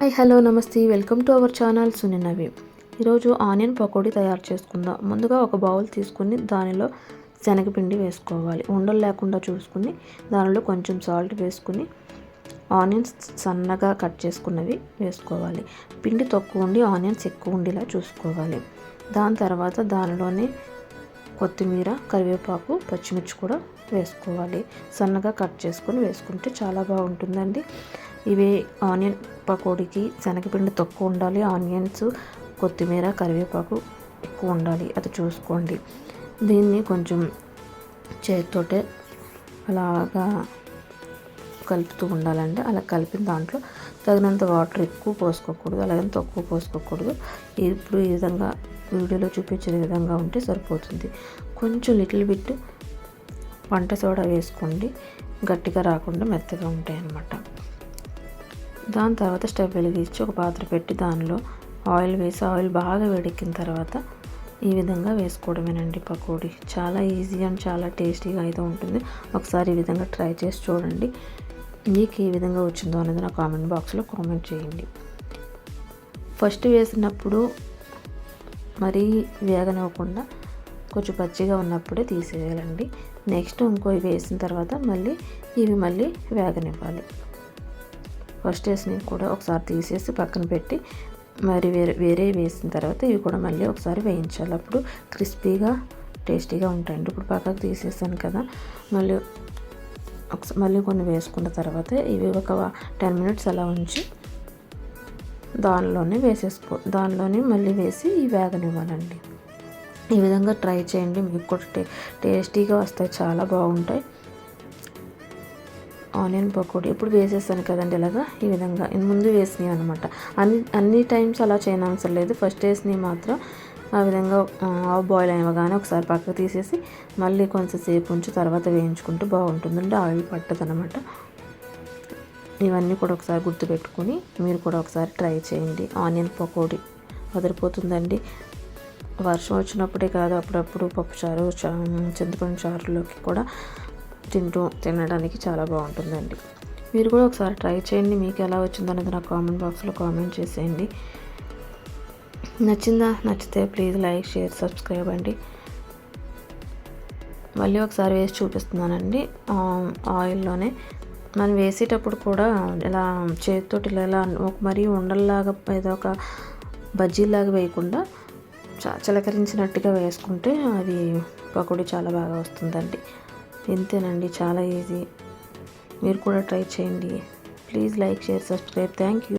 Hi hello నమస్తే. Welcome to our channel సునినవి ఈరోజు ఆనియన్ పకోడీ తయారు చేసుకుందాం. ముందుగా ఒక బౌల్ తీసుకుని దానిలో శనగపిండి వేసుకోవాలి. ఉండలు లేకుండా చూసుకుని దానిలో కొంచెం సాల్ట్ వేసుకుని ఆనియన్స్ సన్నగా కట్ చేసుకున్నవి వేసుకోవాలి. పిండి తక్కువ ఉండి ఆనియన్స్ ఎక్కువ ఉండేలా చూసుకోవాలి. దాని తర్వాత దానిలోనే కొత్తిమీర కరివేపాకు పచ్చిమిర్చి కూడా వేసుకోవాలి. సన్నగా కట్ చేసుకొని వేసుకుంటే చాలా బాగుంటుందండి. ఇవి ఆనియన్ పకోడీకి శనగపిండి తక్కువ ఉండాలి. ఆనియన్స్ కొత్తిమీర కరివేపాకు ఎక్కువ ఉండాలి. అది చూసుకోండి. దీన్ని కొంచెం చేతితోటే అలాగా కలుపుతూ ఉండాలండి. అలా కలిపిన దాంట్లో తగినంత వాటర్ ఎక్కువ పోసుకోకూడదు అలాగే తక్కువ పోసుకోకూడదు. ఇప్పుడు ఈ విధంగా వీడియోలో చూపించిన విధంగా ఉంటే సరిపోతుంది. కొంచెం లిటిల్ బిట్ వంట సోడా వేసుకోండి. గట్టిగా రాకుండా మెత్తగా ఉంటాయి అన్నమాట దాని తర్వాత స్టవ్ వెలిగించి ఒక పాత్ర పెట్టి దానిలో ఆయిల్ వేసి ఆయిల్ బాగా వేడెక్కిన తర్వాత ఈ విధంగా వేసుకోవడమేనండి పకోడీ. చాలా ఈజీ అండ్ చాలా టేస్టీగా అయితే ఉంటుంది. ఒకసారి ఈ విధంగా ట్రై చేసి చూడండి. మీకు ఏ విధంగా వచ్చిందో అనేది నా కామెంట్ బాక్స్లో కామెంట్ చేయండి. ఫస్ట్ వేసినప్పుడు మరీ వేగనివ్వకుండా కొంచెం పచ్చిగా ఉన్నప్పుడే తీసేయాలండి. నెక్స్ట్ ఇంకో వేసిన తర్వాత మళ్ళీ ఇవి మళ్ళీ వేగనివ్వాలి. ఫస్ట్ కూడా ఒకసారి తీసేసి పక్కన పెట్టి మరి వేరే వేరే వేసిన తర్వాత ఇవి కూడా మళ్ళీ ఒకసారి వేయించాలి. అప్పుడు క్రిస్పీగా టేస్టీగా ఉంటాయండి. ఇప్పుడు పక్కకు తీసేసాను కదా. మళ్ళీ ఒకసారి మళ్ళీ కొన్ని వేసుకున్న తర్వాత ఇవి ఒక టెన్ మినిట్స్ అలా ఉంచి దానిలోనే వేసేసుకో దానిలోనే మళ్ళీ వేసి వేగనివ్వాలండి. ఈ విధంగా ట్రై చేయండి. మీకు కూడా టే టేస్టీగా వస్తాయి. చాలా బాగుంటాయి. ఆనియన్ పకోడీ. ఇప్పుడు వేసేసాను కదండి ఇలాగా? ఈ విధంగా. ముందు వేసినాయి అనమాట అన్ని అన్ని టైమ్స్ అలా చేయనవసరం లేదు. ఫస్ట్ వేసినవి మాత్రం ఆ విధంగా బాయిల్ అవ్వగానే ఒకసారి పక్కకు తీసేసి మళ్ళీ కొంచెంసేపు ఉంచి తర్వాత వేయించుకుంటే బాగుంటుందండి. ఆయిల్ పట్టదు అనమాట ఇవన్నీ కూడా ఒకసారి గుర్తుపెట్టుకొని మీరు కూడా ఒకసారి ట్రై చేయండి. ఆనియన్ పకోడీ. వదిలిపోతుందండి వర్షం వచ్చినప్పుడే కాదు అప్పుడప్పుడు పప్పుచారు చింతపండు చారులోకి కూడా తింటూ తినడానికి చాలా బాగుంటుందండి. మీరు కూడా ఒకసారి ట్రై చేయండి. మీకు ఎలా వచ్చిందో అనేది నా కామెంట్ బాక్స్లో కామెంట్ చేసేయండి. నచ్చిందా? నచ్చితే ప్లీజ్ లైక్ షేర్ సబ్స్క్రైబ్ అండి. మళ్ళీ ఒకసారి వేసి చూపిస్తున్నానండి. ఆయిల్లోనే. మనం వేసేటప్పుడు కూడా ఇలా చేతితోటి ఇలా ఇలా మరీ ఉండల్లాగా ఏదో ఒక బజ్జీలాగా వేయకుండా చిలకరించినట్టుగా వేసుకుంటే అది పకోడీ చాలా బాగా వస్తుందండి. ఇంతేనండి చాలా ఈజీ మీరు కూడా ట్రై చేయండి. Please like share subscribe thank you